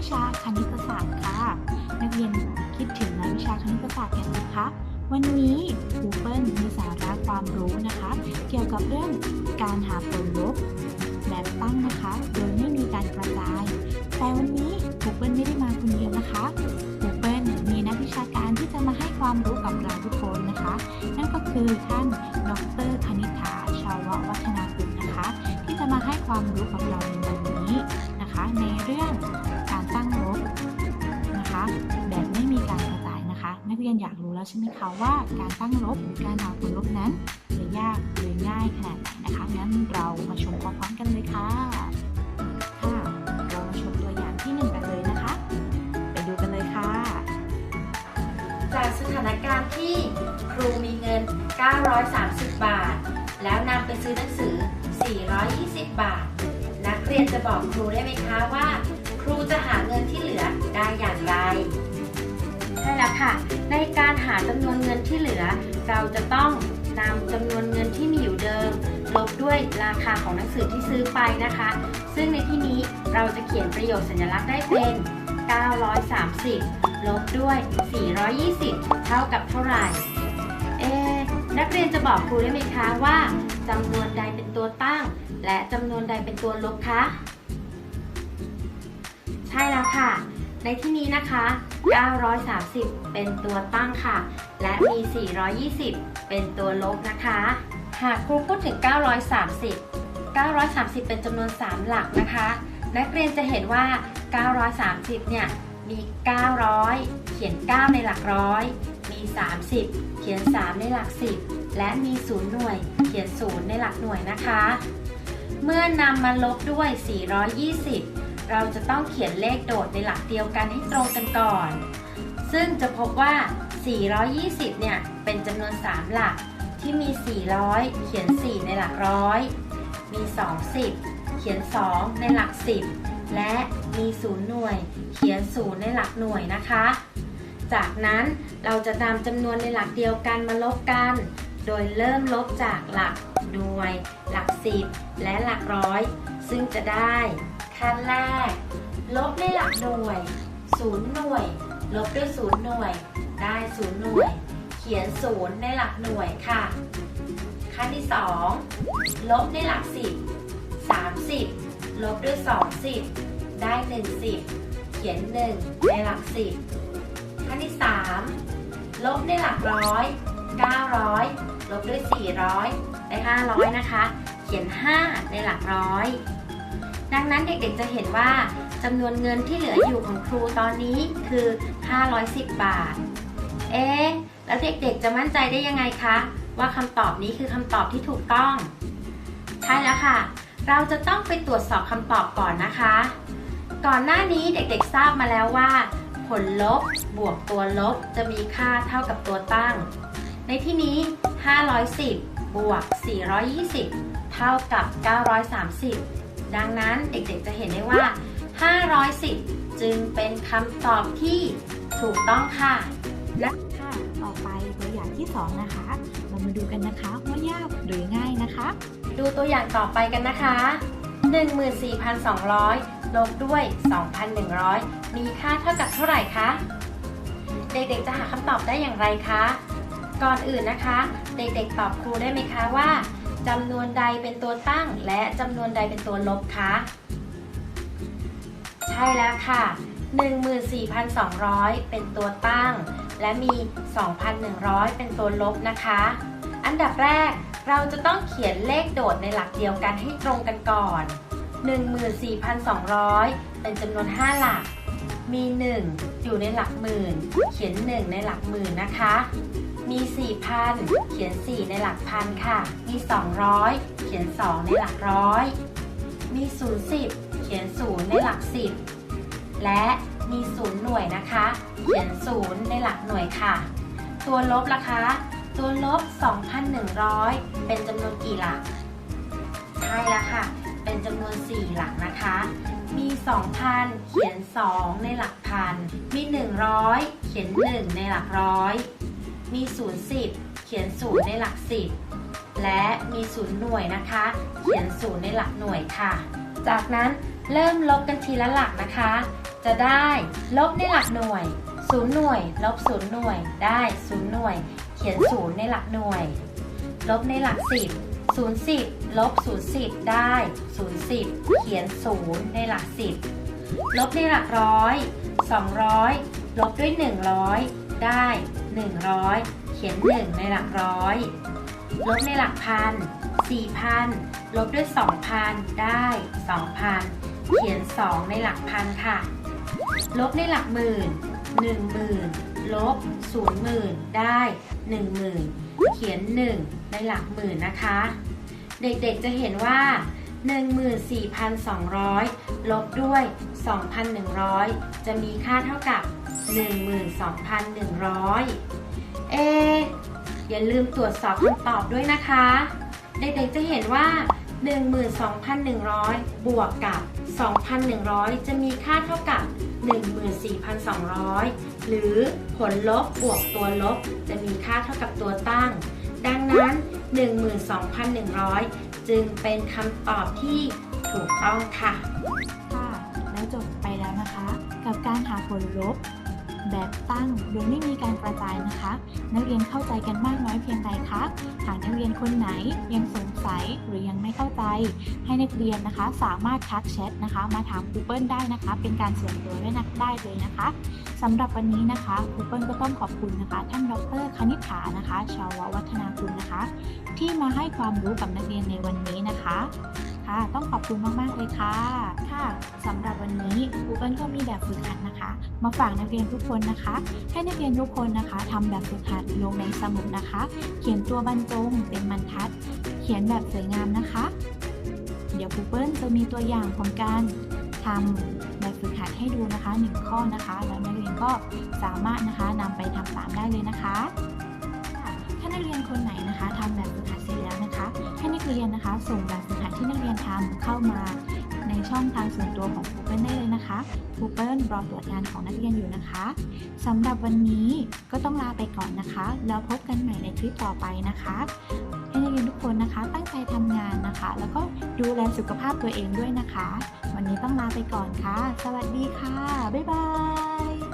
วิชาคณิตศาสตร์ค่ะ นักเรียนคิดถึงรายวิชาคณิตศาสตร์กันไหมคะ วันนี้ครูเปิ้ลมีสาระความรู้นะคะ เกี่ยวกับเรื่องการหาผลลบแบบตั้งนะคะ โดยไม่มีการกระจาย แต่วันนี้ครูเปิ้ลไม่ได้มาคนเดียวนะคะครูเปิ้ลมีนักวิชาการที่จะมาให้ความรู้กับเราทุกคนนะคะ นั่นก็คือท่านดรคณิษฐาชาววัฒนาคุณนะคะ ที่จะมาให้ความรู้กับเราในวันนี้นะคะ ในเรื่อง เรียนอยากรู้แล้วใช่ไหมคะว่าการตั้งลบหรือการหาผลลบนั้นจะยากหรือง่ายขนาดไหนนะคะงั้นเรามาชมพร้อมๆกันเลยค่ะค่ะเรามาชมตัวอย่างที่หนึ่งกันเลยนะคะ ไปดูกันเลยค่ะ จากสถานการณ์ที่ครูมีเงิน 930 บาท แล้วนำไปซื้อหนังสือ 420 บาท นักเรียนจะบอกครูได้ไหมคะว่า ครูจะหาเงินที่เหลือได้อย่างไร แล้วค่ะ ในการหาจำนวนเงินที่เหลือ เราจะต้องนำจำนวนเงินที่มีอยู่เดิม ลบด้วยราคาของหนังสือที่ซื้อไปนะคะ ซึ่งในที่นี้เราจะเขียนประโยคสัญลักษณ์ได้เป็น 930 ลบด้วย 420 เท่ากับเท่าไหร่ เอะนักเรียนจะบอกครูได้ไหมคะว่าจำนวนใดเป็นตัวตั้ง และจำนวนใดเป็นตัวลบคะ ใช่แล้วค่ะ ในที่นี้นะคะ 930 เป็นตัวตั้งค่ะ และมี 420 เป็นตัวลบนะคะ หากครูพูดถึง 930 930 เป็นจำนวน 3 หลักนะคะ นักเรียนจะเห็นว่า 930 เนี่ย มี 900 เขียน 9 ในหลักร้อย มี 30 เขียน 3 ในหลัก 10 และมี 0 หน่วย เขียน 0 ในหลักหน่วยนะคะ เมื่อนำมาลบด้วย 420 เราจะต้องเขียนเลขโดดในหลักเดียวกันให้ตรงกันก่อน ซึ่งจะพบว่า 420 เนี่ย เป็นจำนวน 3 หลักที่มี 400 เขียน 4 ในหลักร้อย มี 20 เขียน 2 ในหลัก 10 และมี 0 หน่วย เขียน 0 ในหลักหน่วยนะคะ จากนั้นเราจะนำจำนวนในหลักเดียวกันมาลบกัน โดยเริ่มลบจากหลักหน่วย หลัก 10 และหลักร้อย ซึ่งจะได้ ขั้นแรก ลบในหลักหน่วย0หน่วย ลบด้วย0หน่วย ได้0หน่วย เขียน0ในหลักหน่วยค่ะ ขั้นที่ 2 ลบในหลัก10 30ลบด้วย20ได้10เขียน1ในหลัก10ขั้นที่ 3 ลบในหลักร้อย900ลบด้วย400ได้500นะคะ เขียน 5 ในหลักร้อย ดังนั้นเด็กๆจะเห็นว่าจำนวนเงินที่เหลืออยู่ของครูตอนนี้คือ 510 บาท เอ๊ะ แล้วเด็กๆจะมั่นใจได้ยังไงคะ ว่าคำตอบนี้คือคำตอบที่ถูกต้อง ใช่แล้วค่ะ เราจะต้องไปตรวจสอบคำตอบก่อนนะคะ ก่อนหน้านี้เด็กๆทราบมาแล้วว่า ผลลบบวกตัวลบจะมีค่าเท่ากับตัวตั้ง ในที่นี้ 510 บวก 420 เท่ากับ 930 ดังนั้นเด็กๆจะเห็นได้ว่า 510 จึงเป็นคำตอบที่ถูกต้องค่ะ และค่ะต่อไปตัวอย่างที่สองนะคะ เรามาดูกันนะคะว่ายากหรือง่ายนะคะ ดูตัวอย่างต่อไปกันนะคะ 14,200 ลบด้วย 2,100 มีค่าเท่ากับเท่าไหร่คะเด็กๆจะหาคำตอบได้อย่างไรคะ ก่อนอื่นนะคะ เด็กๆตอบครูได้ไหมคะว่า จำนวนใดเป็นตัวตั้ง และจำนวนใดเป็นตัวลบคะใช่แล้วค่ะ14,200 เป็นตัวตั้ง และมี 2,100 เป็นตัวลบนะคะ อันดับแรกเราจะต้องเขียนเลขโดดในหลักเดียวกันให้ตรงกันก่อน 14,200 เป็นจำนวน 5 หลัก มี 1 อยู่ในหลักหมื่น เขียน 1 ในหลักหมื่นนะคะ มี 4,000 เขียน 4 ในหลักพันค่ะ มี 200 เขียน 2 ในหลักร้อย มี 010 เขียน 0 ในหลัก 10 และมี 0 หน่วยนะคะ เขียน 0 ในหลักหน่วยค่ะ ตัวลบล่ะคะ ตัวลบ 2,100 เป็นจำนวนกี่หลัก ใช่แล้วค่ะ เป็นจำนวน 4 หลักนะคะ มี 2,000 เขียน 2 ในหลักพัน มี 100 เขียน 1 ในหลักร้อย มี010เขียน0ในหลัก10และมี0หน่วยนะคะ เขียน0ในหลักหน่วยค่ะ จากนั้นเริ่มลบกันทีละหลักนะคะ จะได้ลบในหลักหน่วย0หน่วย ลบ0หน่วย ได้0หน่วย เขียน0ในหลักหน่วย ลบในหลัก10 0 10ลบ0 10ได้0 10เขียน0ในหลัก10ลบในหลักร้อย200ลบด้วย100ได้ 100 เขียน 1 ในหลักร้อย ลบในหลักพัน4,000 ลบด้วย 2,000 ได้ 2,000 เขียน 2 ในหลักพันค่ะ ลบในหลักหมื่น10,000 ลบ 0,000 ได้ 10,000 เขียน 1 ในหลักหมื่นนะคะ เด็กๆจะเห็นว่า 14,200 ลบด้วย 2,100 จะมีค่าเท่ากับ 12,100 เอ อย่าลืมตรวจสอบคำตอบด้วยนะคะ เด็กๆจะเห็นว่า 12,100 บวกกับ 2,100 จะมีค่าเท่ากับ 14,200 หรือผลลบบวกตัวลบ จะมีค่าเท่ากับตัวตั้ง ดังนั้น 12,100 จึงเป็นคำตอบที่ถูกต้องค่ะ ค่ะ แล้วจบไปแล้วนะคะ กับการหาผลลบ แบบตั้งโดยไม่มีการกระจายนะคะ นักเรียนเข้าใจกันมากน้อยเพียงใดคะหากนักเรียนคนไหนยังสงสัยหรือยังไม่เข้าใจ ให้นักเรียนนะคะสามารถทักแชทนะคะ มาถามครูเปิลได้นะคะ เป็นการส่วนตัวด้วยนะได้เลยนะคะสำหรับวันนี้นะคะครูเปิลก็ต้องขอบคุณนะคะ ท่านดรคณิษฐานะคะ ชาววัฒนาคุณนะคะ ที่มาให้ความรู้กับนักเรียนในวันนี้นะคะ ค่ะ ต้องขอบคุณมากๆเลยค่ะ ค่ะสำหรับวันนี้ครูเปิ้ลก็มีแบบฝึกหัดนะคะ มาฝากนักเรียนทุกคนนะคะ ให้นักเรียนทุกคนนะคะทำแบบฝึกหัดลงในสมุดนะคะ เขียนตัวบรรจงเป็นบรรทัด เขียนแบบสวยงามนะคะ เดี๋ยวครูเปิ้ลจะมีตัวอย่างของการทำแบบฝึกหัดให้ดูนะคะหนึ่งข้อนะคะ แล้วนักเรียนก็สามารถนะคะนำไปทำตามได้เลยนะคะค่ะถ้า นักเรียนคนไหนนะคะทำแบบฝึกหัดเสร็จแล้วนะคะ ให้นักเรียนนะคะ ส่งแบบฝึกหัดที่นักเรียนทำเข้ามาในช่องทางส่วนตัวของครูเปิลได้เลยนะคะครูเปิลรอตรวจงานของนักเรียนอยู่นะคะสำหรับวันนี้ก็ต้องลาไปก่อนนะคะ แล้วพบกันใหม่ในคลิปต่อไปนะคะให้นักเรียนทุกคนนะคะ ตั้งใจทำงานนะคะ แล้วก็ดูแลสุขภาพตัวเองด้วยนะคะ วันนี้ต้องลาไปก่อนค่ะ สวัสดีค่ะ บ๊ายบาย